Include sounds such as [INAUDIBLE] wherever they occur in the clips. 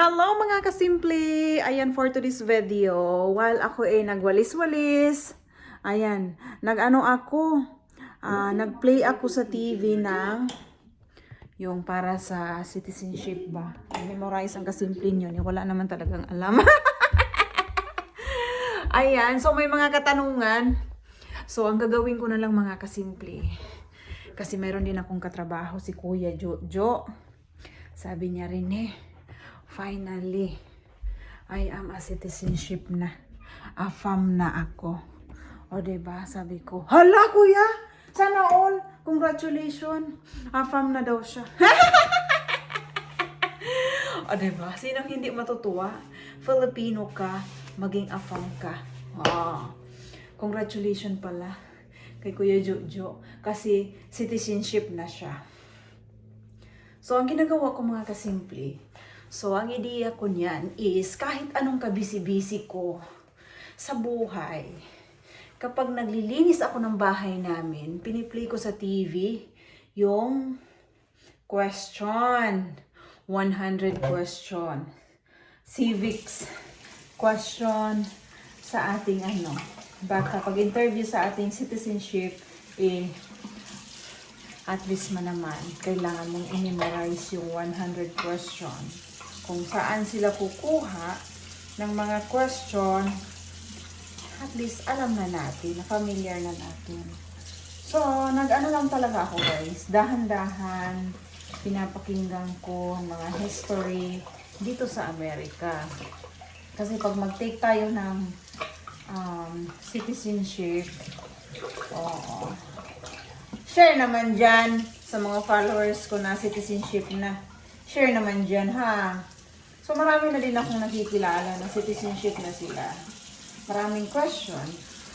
Hello mga kasimple! Ayan for today's video. While ako ay nagwalis-walis, ayan, nag-ano ako, ah, nag-play ako sa TV ng yung para sa citizenship ba. Memorize ang kasimple. Yung Wala naman talagang alam. [LAUGHS] ayan, so may mga katanungan. So ang gagawin ko na lang mga kasimple. Kasi meron din akong katrabaho si Kuya Jojo. Sabi niya rin eh, finally, I am a citizenship na. A fam na ako. O ba diba, sabi ko, hala kuya, sana all, congratulations. A fam na daw siya. [LAUGHS] o diba, sinong hindi matutuwa? Filipino ka, maging afam ka. Ah, congratulations pala kay Kuya Jojo kasi citizenship na siya. So, ang ginagawa ko mga kasimple, so ang ideya ko niyan is kahit anong kabisi-bisi ko sa buhay, kapag naglilinis ako ng bahay namin, piniplay ko sa TV yung question, 100 question, civics question sa ating ano, baka pag interview sa ating citizenship, eh, at least man naman, kailangan mong i-memorize yung 100 question. Kung saan sila kukuha ng mga question, at least alam na natin, na familiar na natin. So, nag-ano lang talaga ako guys, dahan-dahan, pinapakinggan ko ang mga history dito sa Amerika. Kasi pag mag-take tayo ng um, citizenship, oo, Share naman dyan sa mga followers ko na citizenship na. Share naman dyan, ha? So, marami na din akong nakikilala na citizenship na sila. Maraming question.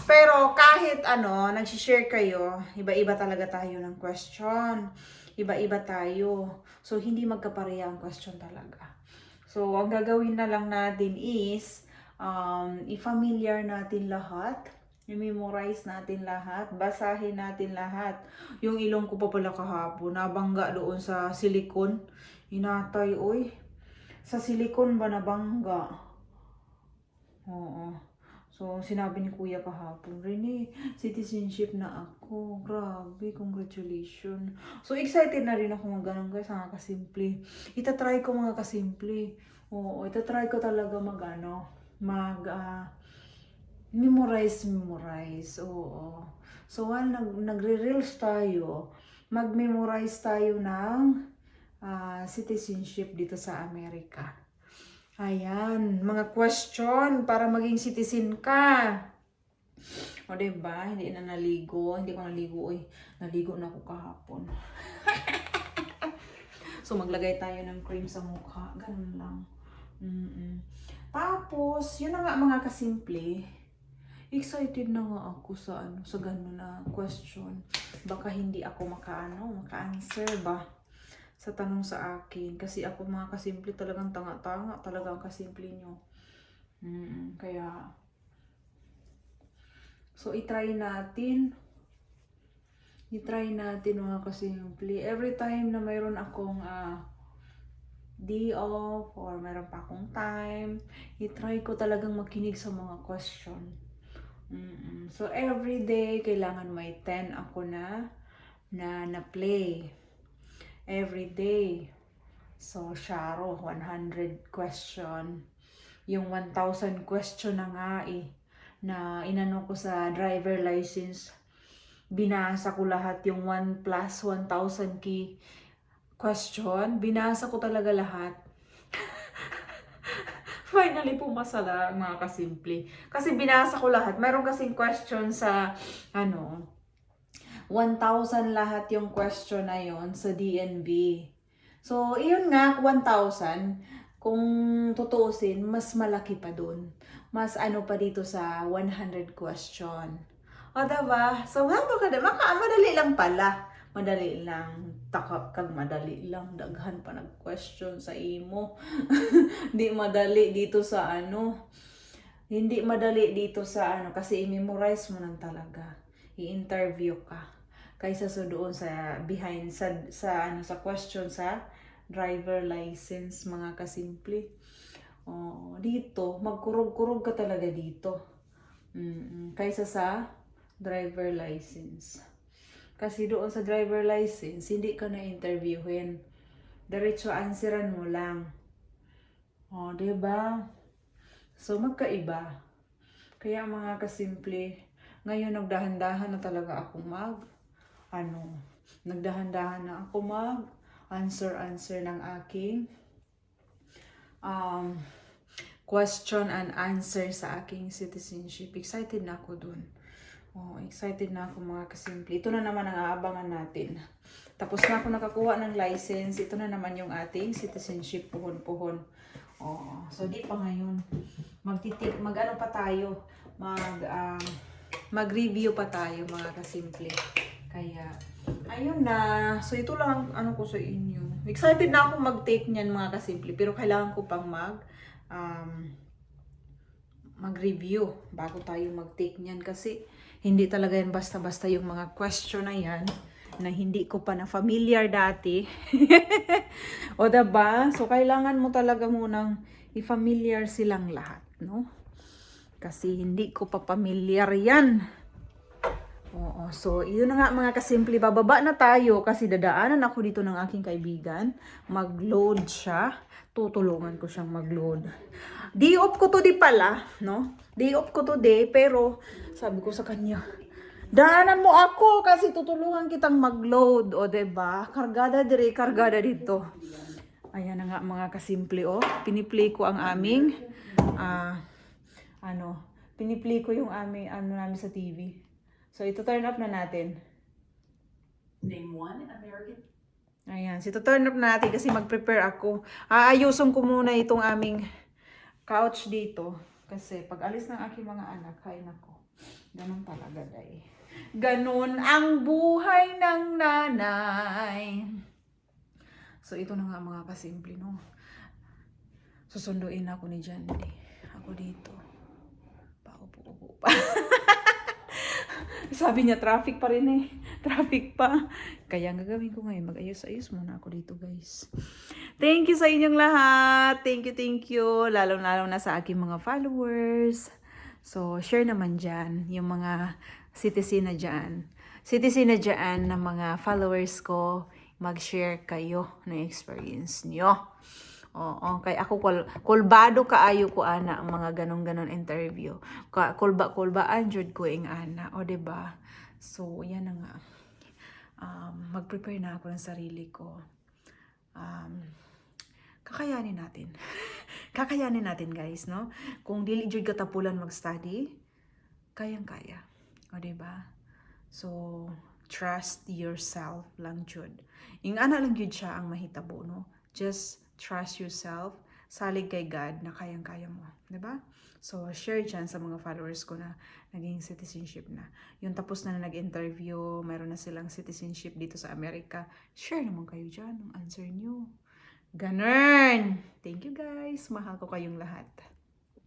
Pero kahit ano, nagsishare kayo, iba-iba talaga tayo ng question. Iba-iba tayo. So, hindi magkapareha ang question talaga. So, ang gagawin na lang natin is, um, i-familiar natin lahat I-memorize natin lahat, basahin natin lahat. Yung ilong ko pa pala kahapon, nabangga doon sa silikon. Inatay, oy. Sa silikon ba nabangga? Oo. So, sinabi ni Kuya kahapon, Rene, citizenship na ako. Grabe, congratulations. So, excited na rin ako mag ganun guys, mga kasimple. Itatry ko mga kasimple. Oo, itatry ko talaga mag ano, mag, ah, memorize, memorize. Oo. So, while nag, nagre-reels tayo, mag-memorize tayo ng ah, citizenship dito sa Amerika. Ayan, mga question para maging citizen ka. O, diba? Hindi na naligo. Hindi ko naligo. Uy, naligo na ako kahapon. [LAUGHS] so, maglagay tayo ng cream sa mukha. Ganun lang. Mm-mm. Tapos, yun na nga mga kasimple excited na nga ako sa ano sa ganun na question. Baka hindi ako makaano, maka-answer ba sa tanong sa akin kasi ako mga kasimple talagang tanga-tanga talaga ang kasimple nyo. Mm, kaya So i-try natin. I-try natin mga kasimple. Every time na mayroon akong uh, day off or meron pa akong time, i-try ko talagang makinig sa mga question. Mm-mm. So, every day, kailangan may 10 ako na na na-play. Every day. So, Sharo, 100 question. Yung 1,000 question na nga eh, na inano ko sa driver license. Binasa ko lahat yung 1 plus 1,000 key question. Binasa ko talaga lahat [LAUGHS] finally pumasa lang mga kasimple. Kasi binasa ko lahat. Meron kasing question sa ano 1,000 lahat yung question na yon sa DNB. So, iyon nga, 1,000. Kung tutuusin, mas malaki pa dun. Mas ano pa dito sa 100 question. O, diba? So, nga ba ka maka, madali lang pala. Madali lang. Takap kag madali lang. Daghan pa nag-question sa imo. [LAUGHS] Hindi madali dito sa ano. Hindi madali dito sa ano. Kasi i-memorize mo lang talaga. I-interview ka. Kaysa sa doon sa behind sa, sa ano sa question sa driver license, mga kasimple. Oh, dito, magkurog-kurog ka talaga dito. Mm, kaysa sa driver license. Kasi doon sa driver license, hindi ka na interviewin. Diretso answeran mo lang. Oh, 'di ba? So magkaiba. Kaya mga kasimple, ngayon nagdahan-dahan na talaga ako mag ano, nagdahan-dahan na ako mag answer answer ng aking um, question and answer sa aking citizenship. Excited na ako dun. Oh, excited na ako mga kasimple. Ito na naman ang aabangan natin. Tapos na ako nakakuha ng license. Ito na naman yung ating citizenship puhon-puhon. Oh, so di pa ngayon. Magtitik, mag-ano pa tayo. Mag, um, mag-review pa tayo mga kasimple. Kaya, ayun na. So ito lang ang ano ko sa inyo. Excited na ako mag-take niyan mga kasimple. Pero kailangan ko pang mag, um, mag-review bago tayo mag-take niyan kasi hindi talaga yan basta-basta yung mga question na yan na hindi ko pa na familiar dati. [LAUGHS] o diba? So kailangan mo talaga munang i-familiar silang lahat, no? Kasi hindi ko pa familiar yan. Oo, so yun na nga mga kasimple, bababa na tayo kasi dadaanan ako dito ng aking kaibigan. Mag-load siya. Tutulungan ko siyang mag-load. Day off ko to di pala, no? Day off ko to day, pero sabi ko sa kanya, daanan mo ako kasi tutulungan kitang mag-load, o ba? Kargada dire, kargada dito. Ayan na nga mga kasimple, oh. Piniplay ko ang aming, ah, ano, piniplay ko yung aming, ano namin sa TV. So, ito turn up na natin. Name one American Ayan, so ito turn up na natin kasi mag-prepare ako. Aayusin ko muna itong aming couch dito. Kasi pag alis ng aking mga anak, hay nako. Ganun talaga, day. Ganun ang buhay ng nanay. So, ito na nga mga kasimple, no? Susunduin ako ni Jandy. Ako dito. Paupo-upo pa. [LAUGHS] Sabi niya, traffic pa rin eh. [LAUGHS] Traffic pa. Kaya ang gagawin ko ngayon, mag-ayos-ayos muna ako dito, guys. Thank you sa inyong lahat. Thank you, thank you. Lalo-lalo na sa aking mga followers. So, share naman dyan yung mga citizen na dyan. Citizen na dyan na mga followers ko, mag-share kayo ng experience nyo. Oo, kay ako kul kulbado kaayo ko ana ang mga ganon-ganon interview. Ka kulba kulbaan jud ko ing ana, o de ba? So, yan na nga. Um, mag-prepare na ako ng sarili ko. Um, kakayanin natin. [LAUGHS] kakayanin natin, guys, no? Kung dili jud katapulan mag-study, kayang-kaya. O, de ba? So, trust yourself lang jud. Ing ana lang jud siya ang mahitabo, no? Just trust yourself, salig kay God na kayang-kaya mo. ba? So, share dyan sa mga followers ko na naging citizenship na. Yung tapos na na nag-interview, mayroon na silang citizenship dito sa Amerika. Share naman kayo dyan ng answer nyo. Ganun! Thank you guys! Mahal ko kayong lahat.